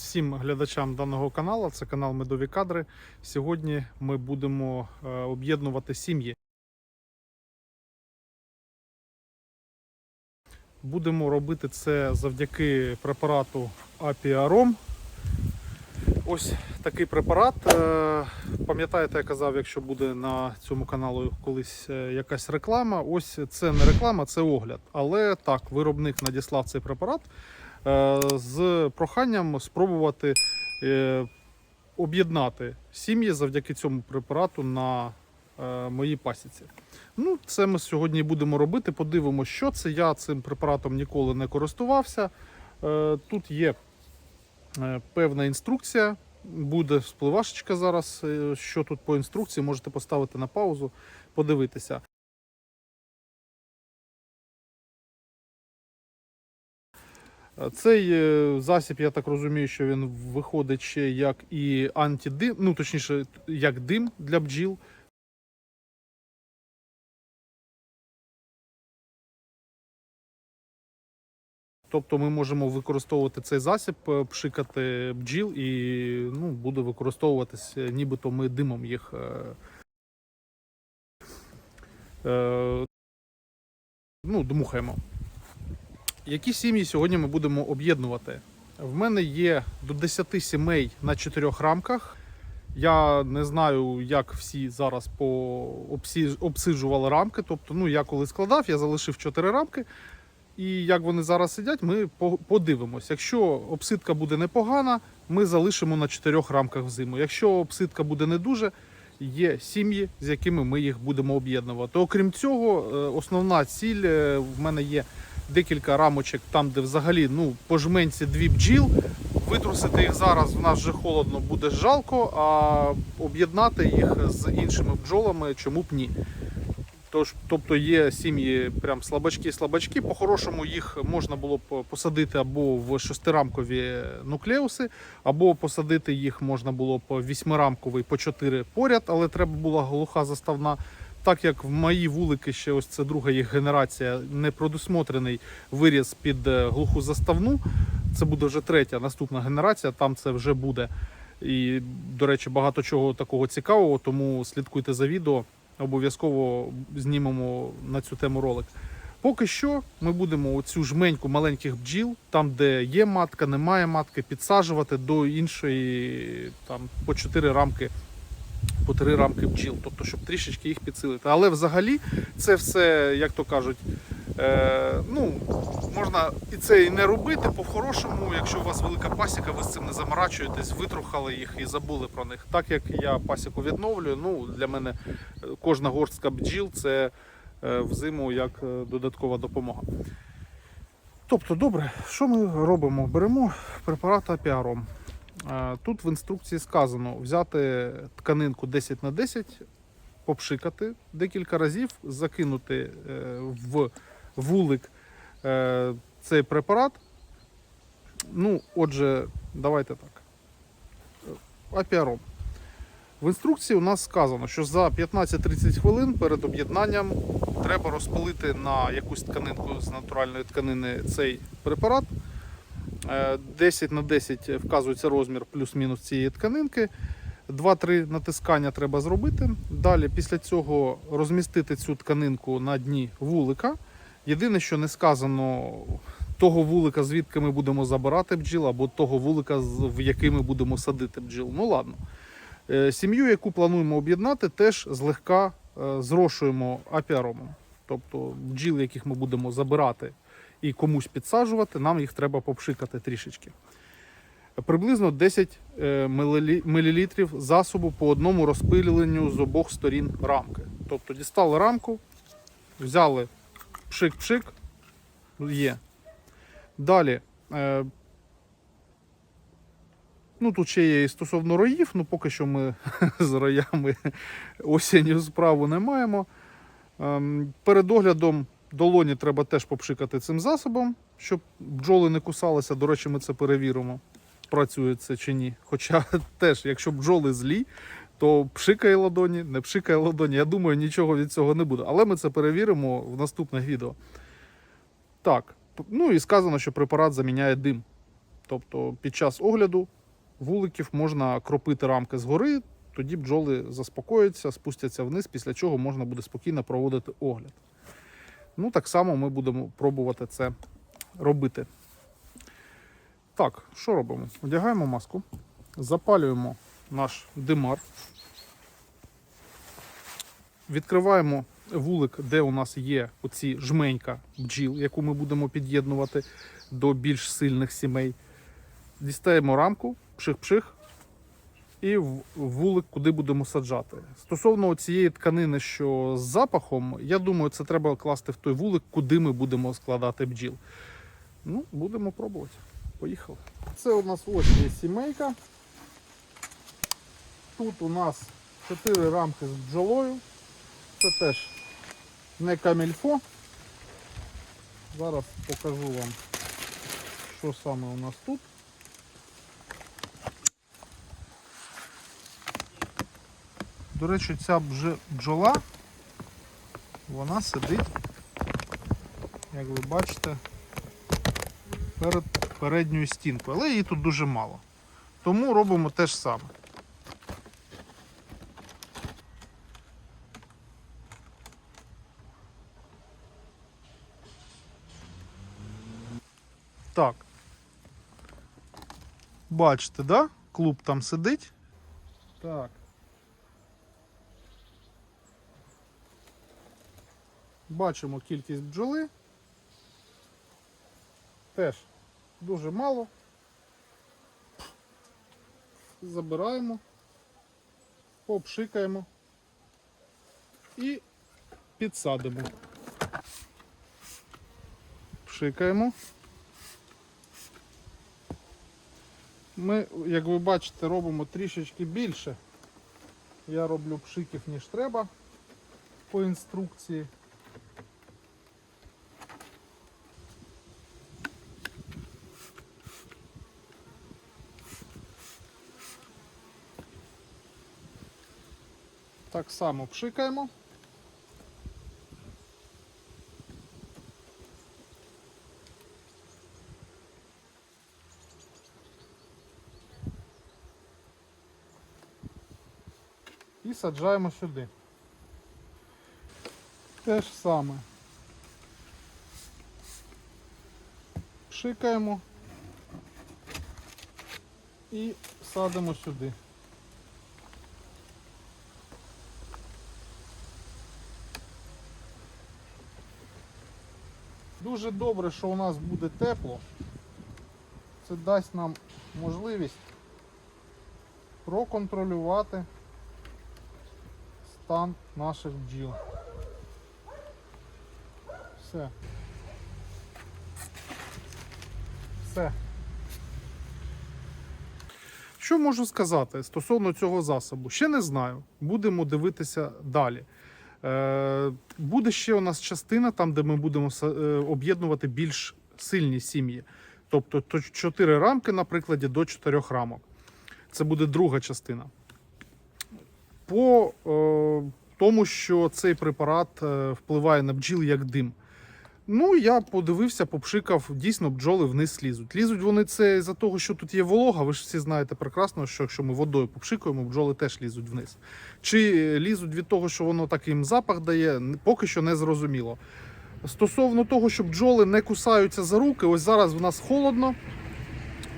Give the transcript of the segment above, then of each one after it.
Всім глядачам даного каналу. Це канал Медові Кадри. Сьогодні ми будемо е, об'єднувати сім'ї. Будемо робити це завдяки препарату Апіаром. Ось такий препарат. Е, Пам'ятаєте, я казав, якщо буде на цьому каналу колись е, якась реклама. Ось це не реклама, це огляд. Але так, виробник надіслав цей препарат з проханням спробувати е, об'єднати сім'ї завдяки цьому препарату на е, моїй пасіці. Ну, це ми сьогодні будемо робити. Подивимося, що це. Я цим препаратом ніколи не користувався. Е, Тут є е, певна інструкція. Буде вспливашечка зараз. е, Що тут по інструкції, можете поставити на паузу, подивитися. Цей е, засіб, я так розумію, що він виходить ще як і антидим, ну точніше, як дим для бджіл. Тобто ми можемо використовувати цей засіб, е, пшикати бджіл і ну, буде використовуватись, е, нібито ми димом їх. ну, дмухаємо. Які сім'ї сьогодні ми будемо об'єднувати? В мене є до 10 сімей на 4 рамках. Я не знаю, як всі зараз по обсиджували рамки. Тобто, ну я коли складав, я залишив 4 рамки. І як вони зараз сидять, ми по- подивимось. Якщо обсидка буде непогана, ми залишимо на 4 рамках взиму. Якщо обсидка буде не дуже, є сім'ї, з якими ми їх будемо об'єднувати. Окрім цього, е, основна ціль е, в мене є декілька рамочок, там, де взагалі ну, по жменці дві бджіл. Витрусити їх зараз в нас вже холодно буде жалко, а об'єднати їх з іншими бджолами чому б ні. Тож, тобто є сім'ї прям слабачки-слабачки. По-хорошому їх можна було б посадити або в шестирамкові нуклеуси, або посадити їх можна було б вісьмирамковий по чотири поряд, але треба була глуха заставна. Так як в мої вулики ще ось це друга їх генерація, не продусмотрений виріз під е, глуху заставну. Це буде вже третя наступна генерація, там це вже буде. І, до речі, багато чого такого цікавого, тому слідкуйте за відео. Обов'язково знімемо на цю тему ролик. Поки що ми будемо оцю жменьку маленьких бджіл, там, де є матка, немає матки, підсаджувати до іншої там, по 4 рамки, по 3 рамки бджіл, тобто, щоб трішечки їх підсилити. Але взагалі це все, як то кажуть, е, ну, можна і це і не робити по-хорошому, якщо у вас велика пасіка, ви з цим не заморачуєтесь, витрухали їх і забули про них. Так як я пасіку відновлюю, ну, для мене е, кожна горстка бджіл це е, взиму як е, додаткова допомога. Тобто, добре, що ми робимо? Беремо препарат апіаром. Е, Тут в інструкції сказано взяти тканинку 10 на 10, попшикати декілька разів, закинути е, в вулик е, цей препарат. Ну, отже, давайте так. Апіаром. В інструкції у нас сказано, що за 15-30 хвилин перед об'єднанням треба розпилити на якусь тканинку з натуральної тканини цей препарат. Е, 10 на 10 вказується розмір плюс-мінус цієї тканинки. 2-3 натискання треба зробити. Далі після цього розмістити цю тканинку на дні вулика. Єдине, що не сказано того вулика, звідки ми будемо забирати бджіл, або того вулика, в який ми будемо садити бджіл. Ну ладно. Е, Сім'ю, яку плануємо об'єднати, теж злегка е, зрошуємо апіаромом. Тобто бджіл, яких ми будемо забирати і комусь підсаджувати, нам їх треба попшикати трішечки. Приблизно 10 е, мілілітрів засобу по одному розпиленню з обох сторін рамки. Тобто дістали рамку, взяли пшик-пшик, є. Далі. Е, ну, тут ще є і стосовно роїв, ну поки що ми з роями осінню справу не маємо. Ем, перед оглядом долоні треба теж попшикати цим засобом, щоб бджоли не кусалися. До речі, ми це перевіримо, працює це чи ні. Хоча теж, якщо бджоли злі, то пшикає ладоні, не пшикає ладоні. Я думаю, нічого від цього не буде. Але ми це перевіримо в наступних відео. Так, ну і сказано, що препарат заміняє дим. Тобто під час огляду вуликів можна кропити рамки згори, тоді бджоли заспокояться, спустяться вниз, після чого можна буде спокійно проводити огляд. Ну, так само ми будемо пробувати це робити. Так, що робимо? Одягаємо маску, запалюємо наш димар, відкриваємо вулик, де у нас є оці жменька бджіл, яку ми будемо під'єднувати до більш сильних сімей. Дістаємо рамку, пших-пших, і вулик, куди будемо саджати. Стосовно цієї тканини, що з запахом, я думаю, це треба класти в той вулик, куди ми будемо складати бджіл. Ну, будемо пробувати. Поїхали. Це у нас ось є сімейка. Тут у нас 4 рамки з бджолою. Це теж не камільфо. Зараз покажу вам, що саме у нас тут. До речі, ця бджола, вона сидить, як ви бачите, перед передньою стінкою, але її тут дуже мало. Тому робимо те ж саме. Так. Бачите, да? Клуб там сидить. Так. Бачимо кількість бджоли. Теж дуже мало. Забираємо, попшикаємо і підсадимо. Пшикаємо. Ми, як ви бачите, робимо трішечки більше. Я роблю пшиків, ніж треба по інструкції. Так само пшикаємо. І саджаємо сюди. Те ж саме. Пшикаємо і садимо сюди. Дуже добре, що у нас буде тепло. Це дасть нам можливість проконтролювати стан наших бджіл. Все. Все. Що можу сказати стосовно цього засобу? Ще не знаю. Будемо дивитися далі. Е, буде ще у нас частина, там, де ми будемо е, об'єднувати більш сильні сім'ї. Тобто то 4 рамки, на прикладі, до 4 рамок. Це буде друга частина. По е, тому, що цей препарат е, впливає на бджіл як дим. Ну, я подивився, попшикав, дійсно бджоли вниз лізуть. Лізуть вони це за того, що тут є волога. Ви ж всі знаєте прекрасно, що якщо ми водою попшикуємо, бджоли теж лізуть вниз. Чи лізуть від того, що воно таким запах дає, поки що не зрозуміло. Стосовно того, що бджоли не кусаються за руки, ось зараз в нас холодно,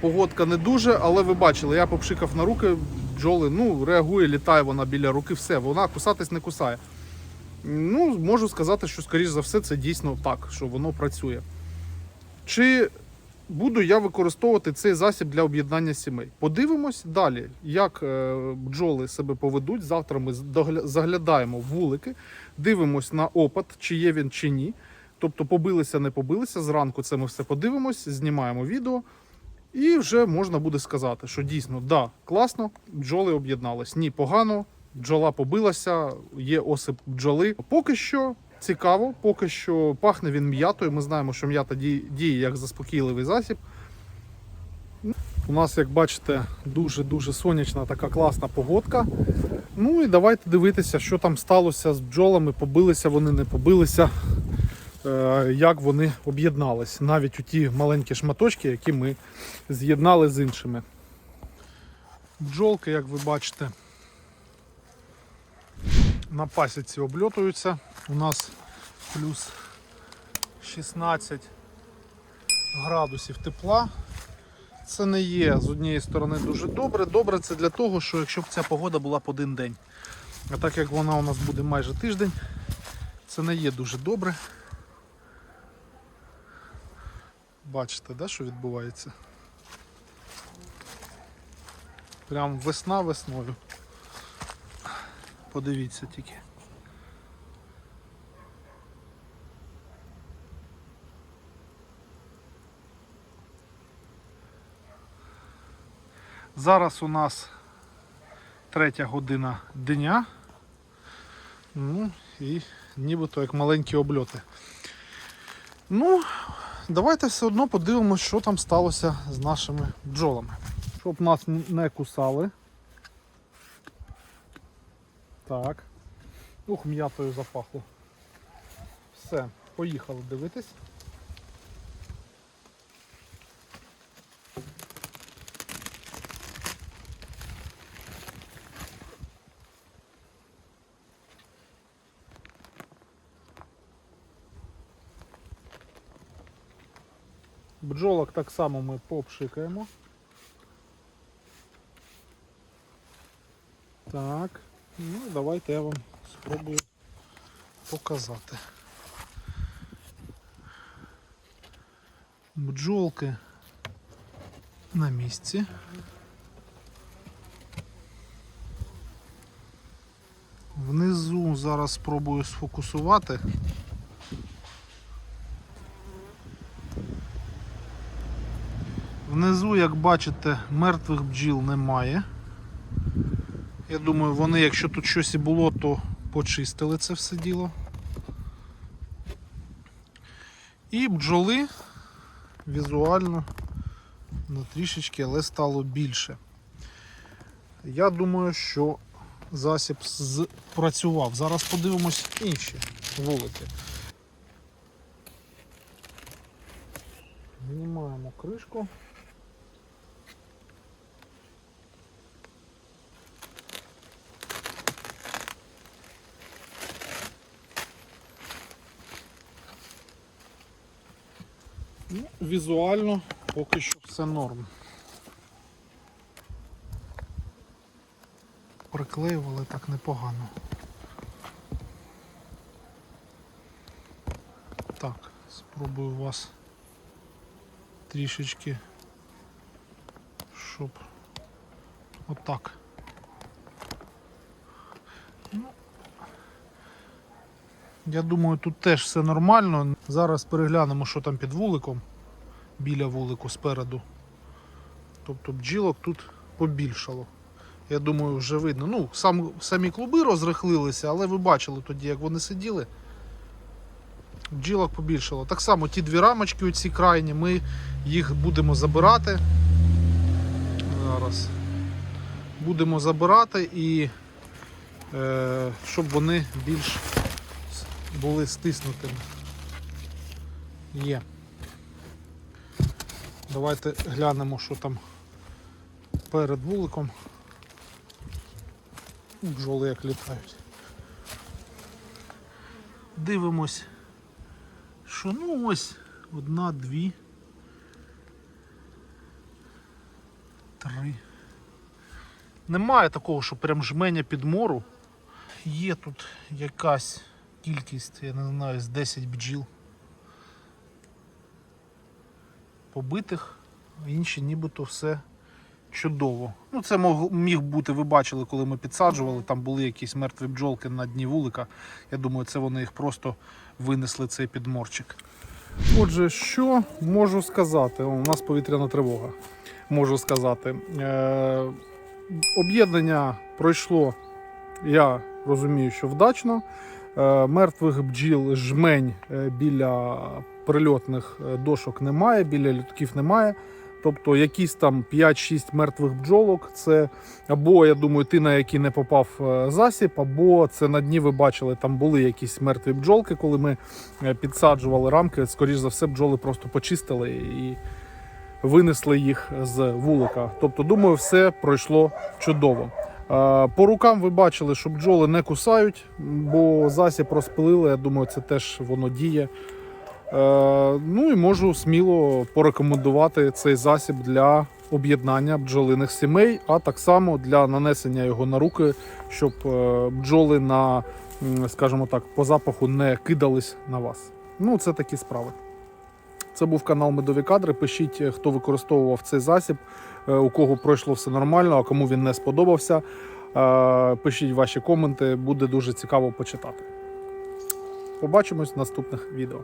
погодка не дуже, але ви бачили, я попшикав на руки, бджоли ну, реагує, літає вона біля руки, все, вона кусатись не кусає. Ну, можу сказати, що, скоріш за все, це дійсно так, що воно працює. Чи буду я використовувати цей засіб для об'єднання сімей? Подивимось далі, як е, бджоли себе поведуть. Завтра ми заглядаємо в вулики, дивимось на опад, чи є він чи ні. Тобто побилися, не побилися. Зранку це ми все подивимось, знімаємо відео. І вже можна буде сказати, що дійсно, да, класно, бджоли об'єднались. Ні, погано, бджола побилася, є осип бджоли. Поки що цікаво, поки що пахне він м'ятою. Ми знаємо, що м'ята діє, як заспокійливий засіб. У нас, як бачите, дуже-дуже сонячна така класна погодка. Ну і давайте дивитися, що там сталося з бджолами. Побилися вони, не побилися. е, як вони об'єднались. Навіть у ті маленькі шматочки, які ми з'єднали з іншими. Бджолки, як ви бачите, на пасіці обльотуються. У нас плюс 16 градусів тепла. Це не є з однієї сторони дуже добре. Добре це для того, що якщо б ця погода була б один день. А так як вона у нас буде майже тиждень, це не є дуже добре. Бачите, да, що відбувається? Прям весна весною. Подивіться тільки. Зараз у нас третя година дня. Ну і нібито як маленькі обльоти. Ну, давайте все одно подивимося, що там сталося з нашими бджолами. Щоб нас не кусали. Так. Ух, м'ятою запахло. Все, поїхали дивитись. Бджолок так само ми попшикаємо. Так, ну давайте я вам спробую показати. Бджолки на місці. Внизу зараз спробую сфокусувати. Внизу, як бачите, мертвих бджіл немає. Я думаю, вони, якщо тут щось і було, то почистили це все діло. І бджоли візуально ну, трішечки, але стало більше. Я думаю, що засіб спрацював. Зараз подивимось інші вулики. Знімаємо кришку. Ну, візуально поки що все норм. Приклеювали так непогано. Так, спробую вас трішечки, щоб отак. Я думаю, тут теж все нормально. Зараз переглянемо, що там під вуликом, біля вулику спереду. Тобто бджілок тут побільшало. Я думаю, вже видно. Ну, сам, самі клуби розрихлилися, але ви бачили тоді, як вони сиділи. Бджілок побільшало. Так само ті дві рамочки, оці крайні, ми їх будемо забирати. Зараз. Будемо забирати і е, щоб вони більш були стиснутими. Є. Давайте глянемо, що там перед вуликом. Бджоли як літають. Дивимось, що ну ось одна, дві, три. Немає такого, що прям жменя підмору. Є тут якась кількість, я не знаю, з 10 бджіл побитих, інші нібито все чудово. Ну, це міг бути, ви бачили, коли ми підсаджували, там були якісь мертві бджолки на дні вулика. Я думаю, це вони їх просто винесли цей підморчик. Отже, що можу сказати? У нас повітряна тривога. Можу сказати. Е, об'єднання пройшло, я розумію, що вдачно. Е, мертвих бджіл жмень е, біля прильотних е, дошок немає, біля літків немає. Тобто якісь там 5-6 мертвих бджолок. Це або, я думаю, ти на які не попав засіб, або це на дні ви бачили, там були якісь мертві бджолки, коли ми підсаджували рамки. Скоріш за все, бджоли просто почистили і винесли їх з вулика. Тобто, думаю, все пройшло чудово. По рукам ви бачили, що бджоли не кусають, бо засіб розпилили. Я думаю, це теж воно діє. Е, Ну і можу сміло порекомендувати цей засіб для об'єднання бджолиних сімей, а так само для нанесення його на руки, щоб е, бджоли на, скажімо так, по запаху не кидались на вас. Ну, це такі справи. Це був канал Медові кадри. Пишіть, е, хто використовував цей засіб, е, у кого пройшло все нормально, а кому він не сподобався. Е, Пишіть ваші коменти, буде дуже цікаво почитати. Побачимось в наступних відео.